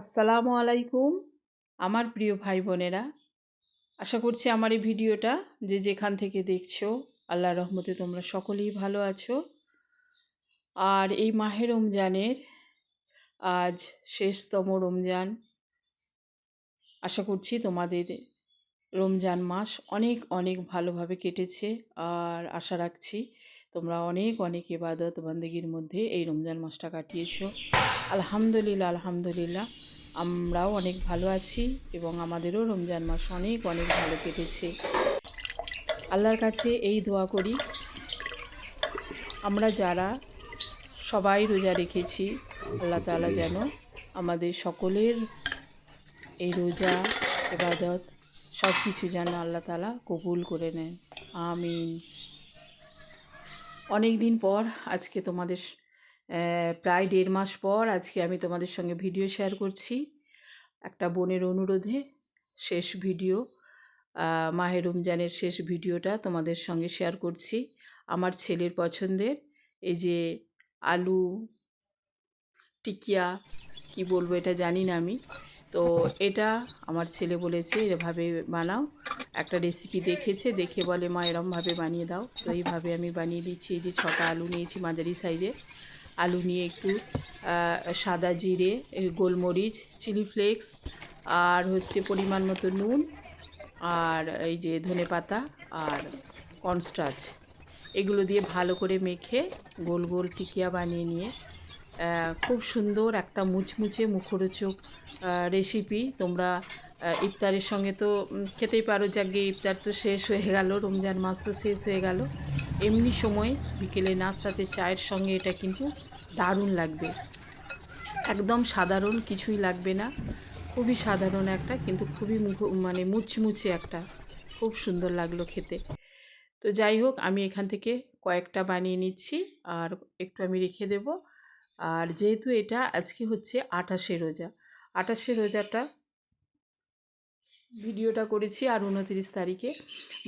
আসসালামু আলাইকুম, আমার প্রিয় ভাই বোনেরা আশা করছি আমার এই ভিডিওটা যে যেখান থেকে দেখছ আল্লাহ রহমতে তোমরা সকলেই ভালো আছো। আর এই মাহে রমজানের আজ শেষতম রমজান। আশা করছি তোমাদের রমজান মাস অনেক অনেক ভালোভাবে কেটেছে। আর আশা রাখছি তোমরা অনেক অনেক ইবাদত বন্দেগীর মধ্যে এই রমজান মাসটা কাটিয়েছো। আলহামদুলিল্লাহ আলহামদুলিল্লাহ। আমরাও অনেক ভালো আছি এবং আমাদেরও রমজান মাস অনেক অনেক ভালো কেটেছে। আল্লাহর কাছে এই দোয়া করি, আমরা যারা সবাই রোজা রেখেছি, আল্লাহ তালা যেন আমাদের সকলের এই রোজা, ইবাদত সব কিছু যেন আল্লাহ তালা কবুল করে নেন। আমিন। অনেক দিন পর, আজকে তোমাদের প্রায় দেড় মাস পর আজকে আমি তোমাদের সঙ্গে ভিডিও শেয়ার করছি। একটা বোনের অনুরোধে শেষ ভিডিও মাহের রমজানের শেষ ভিডিওটা তোমাদের সঙ্গে শেয়ার করছি। আমার ছেলের পছন্দের, এই যে আলু, টিকিয়া, কি বলব এটা জানি না আমি। তো এটা আমার ছেলে বলেছে, এভাবে বানাও। একটা রেসিপি দেখেছে, দেখে বলে, মা, এরমভাবে বানিয়ে দাও। তো এইভাবে আমি বানিয়ে দিচ্ছি। এই যে ছটা আলু নিয়েছি মাঝারি সাইজে। আলু নিয়ে একটু সাদা জিরে গোলমরিচ, চিলি ফ্লেক্স, আর হচ্ছে পরিমাণ মতো নুন, আর এই যে ধনে পাতা, আর কর্নস্টাচ এগুলো দিয়ে ভালো করে মেখে গোল গোল টিকিয়া বানিয়ে নিয়ে খুব সুন্দর একটা মুচমুচে মুখরোচক রেসিপি তোমরা ইফতারের সঙ্গে তো খেতেই পারো যাকে ইফতার তো শেষ হয়ে গেল, রমজান মাস তো শেষ হয়ে গেল। এমনি সময় বিকেলে নাস্তাতে চায়ের সঙ্গে এটা কিন্তু দারুণ লাগবে। একদম সাধারণ কিছুই লাগবে না। খুবই সাধারণ একটা, কিন্তু খুবই মুখ মানে মুচমুচে একটা। খুব সুন্দর লাগল খেতে। তো যাই হোক, আমি এখান থেকে কয়েকটা বানিয়ে নিচ্ছি, আর একটু আমি রেখে দেব। আর যেহেতু এটা আজকে হচ্ছে আঠাশে রোজা আঠাশে রোজাটা ভিডিওটা করেছি আর উনতিরিশ তারিখে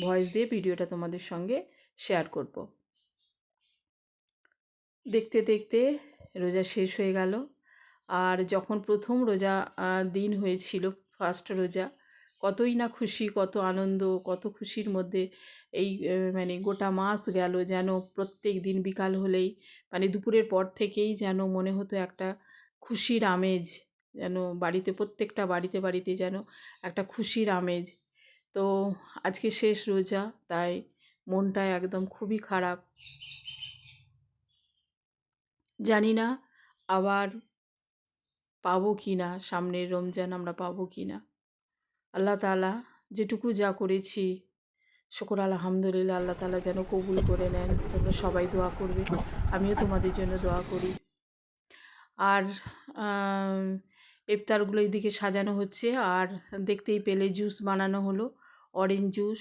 ভয়েস দিয়ে ভিডিওটা তোমাদের সঙ্গে শেয়ার করব। দেখতে দেখতে রোজা শেষ হয়ে গেল আর যখন প্রথম রোজা দিন হয়েছিল ফার্স্ট রোজা, কতই না খুশি, কত আনন্দ, কত খুশির মধ্যে এই মানে গোটা মাস গেল যেন প্রত্যেক দিন বিকাল হলেই মানে দুপুরের পর থেকেই যেন মনে হতো একটা খুশির আমেজ। যেন বাড়িতে, প্রত্যেকটা বাড়িতে বাড়িতে যেন একটা খুশির আমেজ। তো আজকে শেষ রোজা, তাই মনটা একদম খুবই খারাপ। জানি না আবার পাবো কি না সামনের রমজান আমরা পাবো কি না আল্লাহ তালা যেটুকু যা করেছি, শকর আলহামদুলিল্লাহ আল্লাহ তালা যেন কবুল করে নেন। তোমরা সবাই দোয়া করবে, আমিও তোমাদের জন্য দোয়া করি। আর ইফতারগুলো এইদিকে সাজানো হচ্ছে আর দেখতেই পেলে জুস বানানো হলো। অরেঞ্জ জুস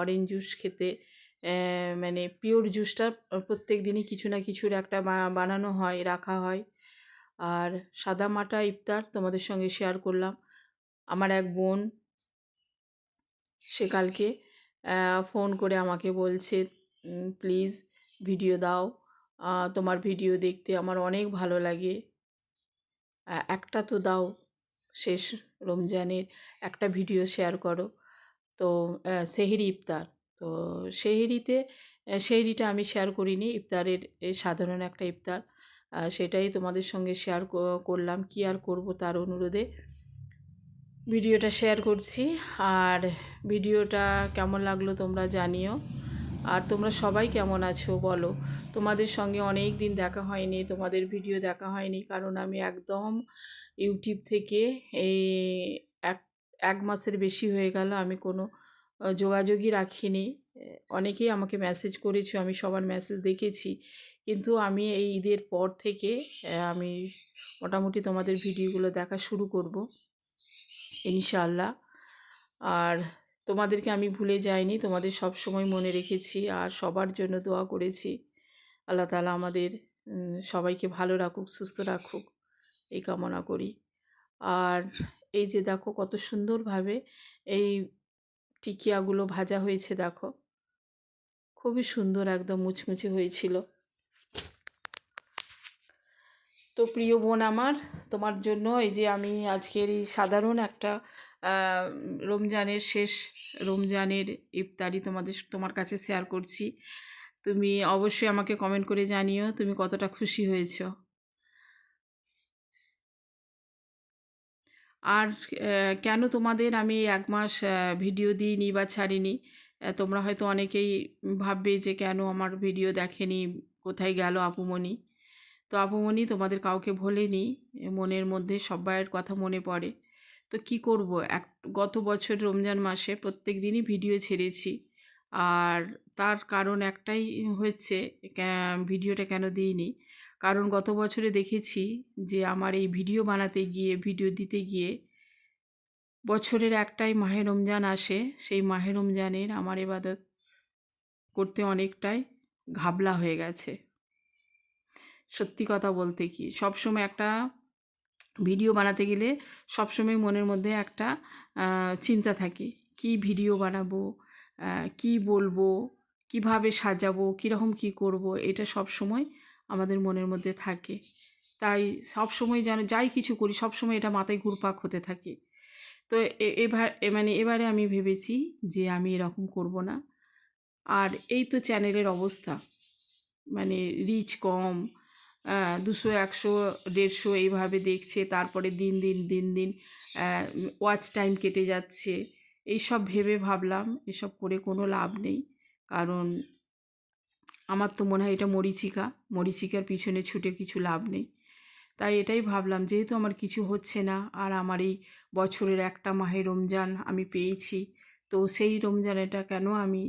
অরেঞ্জ জুস খেতে মানে পিওর জুসটা প্রত্যেক দিনই কিছু না কিছুর একটা বানানো হয়, রাখা হয়। আর সাদা মাটা ইফতার তোমাদের সঙ্গে শেয়ার করলাম। আমার এক বোন সে কালকে ফোন করে আমাকে বলছে প্লিজ ভিডিও দাও। তোমার ভিডিও দেখতে আমার অনেক ভালো লাগে। একটা তো দাও শেষ রমজানের একটা ভিডিও শেয়ার করো। তো সেহেরি ইফতার। তো, সেহেরিতে সেহেরিটা আমি শেয়ার করিনি। ইফতারের সাধারণ একটা ইফতার। সেটাই তোমাদের সঙ্গে শেয়ার করলাম কি আর করব তার অনুরোধে। ভিডিওটা শেয়ার করছি। আর ভিডিওটা কেমন লাগল তোমরা জানিও। আর তোমরা সবাই কেমন আছো বলো। তোমাদের সঙ্গে অনেক দিন দেখা হয়নি, তোমাদের ভিডিও দেখা হয়নি, কারণ আমি একদম ইউটিউব থেকে এই এক এক মাসের বেশি হয়ে গেল, আমি কোনো যোগাযোগই রাখিনি। অনেকেই আমাকে মেসেজ করেছ, আমি সবার মেসেজ দেখেছি, কিন্তু আমি এই ঈদের পর থেকে আমি মোটামুটি তোমাদের ভিডিওগুলো দেখা শুরু করব ইনশাল্লাহ আর তোমাদেরকে আমি ভুলে যাইনি, তোমাদের সব সময় মনে রেখেছি আর সবার জন্য দোয়া করেছি। আল্লাহ তালা আমাদের সবাইকে ভালো রাখুক, সুস্থ রাখুক, এই কামনা করি। আর এই যে দেখো কত সুন্দরভাবে এই টিকিয়াগুলো ভাজা হয়েছে দেখো। খুবই সুন্দর একদম মুচমুচে হয়েছিল। তো প্রিয় বোন আমার, তোমার জন্য এই যে আমি আজকের এই সাধারণ একটা রমজানের শেষ রমজানের ইফতারি তোমাদের তোমার কাছে শেয়ার করছি। তুমি অবশ্যই আমাকে কমেন্ট করে জানিও, তুমি কতটা খুশি হয়েছো। আর কেন তোমাদের আমি এক মাস ভিডিও দিইনি বা ছাড়িনি? তোমরা হয়তো অনেকেই ভাববে যে কেন আমার ভিডিও দেখেনি, কোথায় গেল আপুমণি তো আপুমণি তোমাদের কাউকে ভোলেনি মনের মধ্যে সবাইয়ের কথা মনে পড়ে। তো কি করব? এক, গত বছর রমজান মাসে প্রত্যেক দিনই ভিডিও ছেড়েছি। আর তার কারণ একটাই ক্যা- ভিডিওটা কেন দিইনি? কারণ গত বছরে দেখেছি যে আমার এই ভিডিও বানাতে গিয়ে, ভিডিও দিতে গিয়ে বছরের একটাই মাহে রমজান আসে। সেই মাহে রমজানের আমার এবাদত করতে অনেকটাই ঘাবলা হয়ে গেছে। সত্যি কথা বলতে কি, সবসময় একটা ভিডিও বানাতে গেলে সবসময় মনের মধ্যে একটা চিন্তা থাকে। কি ভিডিও বানাবো? কি বলব? কীভাবে সাজাবো? কীরকম কি করব? এটা সব সময় আমাদের মনের মধ্যে থাকে। তাই সব সময় যেন, যাই কিছু করি সব সময় এটা মাথায় ঘুরপাক হতে থাকে। তো এবার মানে এবারে আমি ভেবেছি যে আমি এরকম করব না। আর এই তো চ্যানেলের অবস্থা। মানে রিচ কম দুশো, একশো, দেড়শো এইভাবে দেখছে, তারপরে দিন দিন দিন দিন ওয়াচ টাইম কেটে যাচ্ছে। এইসব ভেবে ভাবলাম, এসব করে কোনো লাভ নেই। কারণ আমার তো মনে হয় এটা মরিচিকা। মরিচিকার পিছনে ছুটে কিছু লাভ নেই। তাই এটাই ভাবলাম, যেহেতু আমার কিছু হচ্ছে না, আর আমার এই বছরের একটা মাহে রমজান আমি পেয়েছি, তো সেই রমজানেটা কেন আমি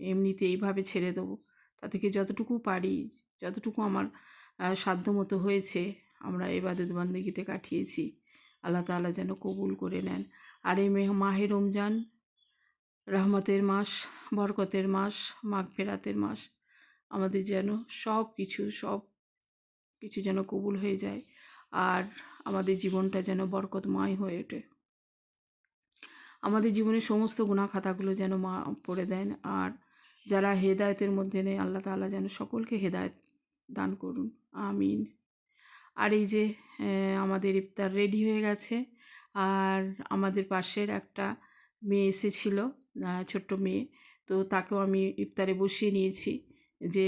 এমনিতে এইভাবে ছেড়ে দেবো? তা থেকে যতটুকু পারি, যতটুকু আমার সাধ্যমতো হয়েছে, আমরা এবাদত বন্দেগীতে কাটিয়েছি। আল্লাহ তাআলা যেন কবুল করে নেন। আর এই মেহ- মাহে রমজান, রহমতের মাস, বরকতের মাস মাঘ ফেরাতের মাস, আমাদের যেন সব কিছু সব কিছু যেন কবুল হয়ে যায় আর আমাদের জীবনটা যেন বরকতময় হয়ে ওঠে। আমাদের জীবনের সমস্ত গুণা খাতাগুলো যেন মা পড়ে দেন। আর যারা হেদায়েতের মধ্যে নেই, আল্লাহ তাআলা যেন সকলকে হেদায়েত দান করুন। আমিন। আর এই যে আমাদের ইফতার রেডি হয়ে গেছে। আর আমাদের পাশের একটা মেয়ে এসেছিল ছোট্ট মেয়ে। তো তাকেও আমি ইফতারে বসিয়ে নিয়েছি যে,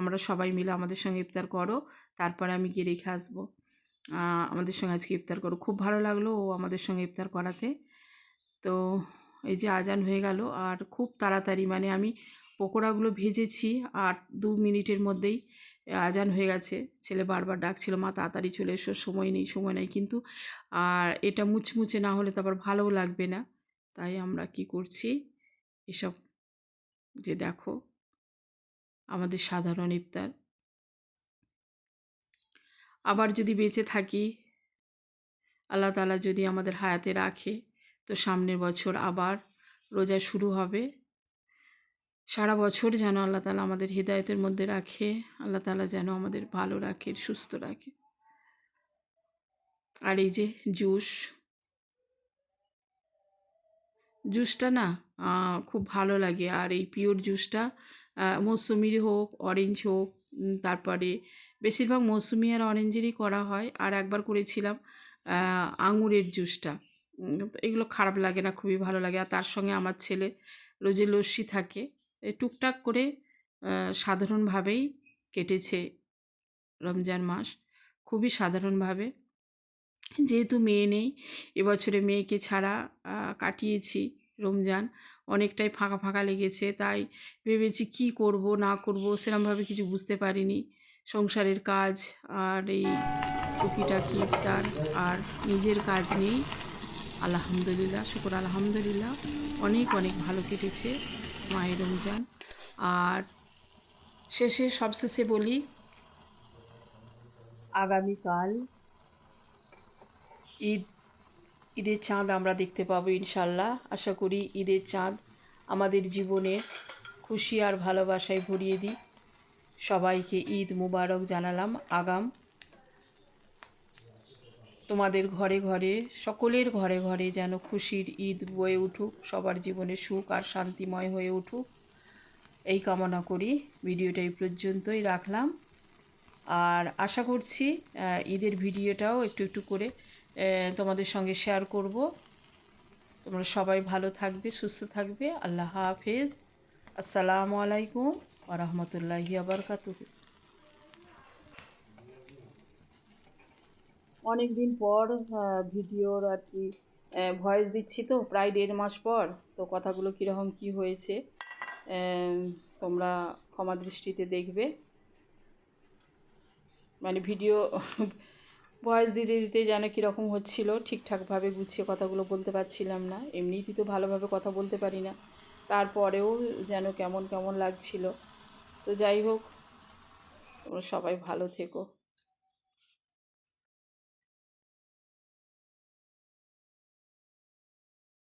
আমরা সবাই মিলে আমাদের সঙ্গে ইফতার করো। তারপরে আমি গিয়ে রেখে আসব। আমাদের সঙ্গে আজকে ইফতার করো। খুব ভালো লাগল ও আমাদের সঙ্গে ইফতার করাতে। তো এই যে, আজান হয়ে গেল। আর খুব তাড়াতাড়ি মানে আমি পকোড়াগুলো ভেজেছি আর দু মিনিটের মধ্যেই। আজান হয়ে গেছে। ছেলে বারবার ডাকছিল, মা, তাড়াতাড়ি চলে এসো, সময় নেই সময় নেই। কিন্তু আর এটা মুচমুচে না হলে তো আবার ভালোও লাগবে না। তাই আমরা কি করছি? এসব যে দেখো, আমাদের সাধারণ ইফতার। আবার যদি বেঁচে থাকি, আল্লাহ তাআলা যদি আমাদের হায়াতে রাখে, তো সামনের বছর আবার রোজা শুরু হবে। সারা বছর যেন আল্লাহ তালা আমাদের হৃদায়তের মধ্যে রাখে, আল্লাহ তালা যেন আমাদের ভালো রাখে, সুস্থ রাখে। আর এই যে জুস, জুসটা না খুব ভালো লাগে। আর এই পিওর জুসটা মৌসুমির হোক, অরেঞ্জ হোক তারপরে বেশিরভাগ মৌসুমি আর অরেঞ্জেরই করা হয়। আর একবার করেছিলাম আঙুরের জুসটা। এগুলো খারাপ লাগে না, খুবই ভালো লাগে। আর তার সঙ্গে আমার ছেলে রোজে লস্যি থাকে টুকটাক করে সাধারণভাবেই কেটেছে রমজান মাস। খুবই সাধারণভাবে। যেহেতু মেয়ে নেই এবছরে মেয়েকে ছাড়া কাটিয়েছি রমজান। অনেকটাই ফাঁকা ফাঁকা লেগেছে, তাই ভেবেছি কি করব, না করব, সেরমভাবে কিছু বুঝতে পারিনি। সংসারের কাজ আর এই টুকিটাকি ইফতার আর নিজের কাজ নেই। আলহামদুলিল্লাহ, শুকুর আলহামদুলিল্লাহ। অনেক অনেক ভালো কেটেছে মায়ের রমজান। আর শেষে সবশেষে বলি, আগামীকাল ঈদ, ঈদের চাঁদ আমরা দেখতে পাবো ইনশাল্লাহ আশা করি ঈদের চাঁদ আমাদের জীবনে খুশি আর ভালোবাসায় ভরিয়ে দিই সবাইকে ঈদ মুবারক জানালাম, আগাম তোমাদের ঘরে ঘরে, সকলের ঘরে ঘরে যেন খুশির ঈদ বয়ে উঠুক, সবার জীবনে সুখ আর শান্তিময় হয়ে উঠুক। এই কামনা করি, ভিডিওটা এই পর্যন্তই রাখলাম। আর আশা করছি ঈদের ভিডিওটাও একটু একটু করে তোমাদের সঙ্গে শেয়ার করব। তোমরা সবাই ভালো থাকবে, সুস্থ থাকবে। আল্লাহ হাফেজ। আসসালামু আলাইকুম ওরহমতুল্লাহি আবরকাতুহু অনেক দিন পর ভিডিওর আর কি ভয়েস দিচ্ছি তো, প্রায় দেড় মাস পর। তো কথাগুলো কীরকম কী হয়েছে তোমরা ক্ষমা দৃষ্টিতে দেখবে। মানে ভিডিও ভয়েস দিতে দিতে যেন কীরকম হচ্ছিল, ঠিকঠাকভাবে গুছিয়ে কথাগুলো বলতে পারছিলাম না। এমনিতেই তো ভালোভাবে কথা বলতে পারি না। তারপরেও যেন কেমন কেমন লাগছিল। তো যাই হোক, তোমরা সবাই ভালো থেকো।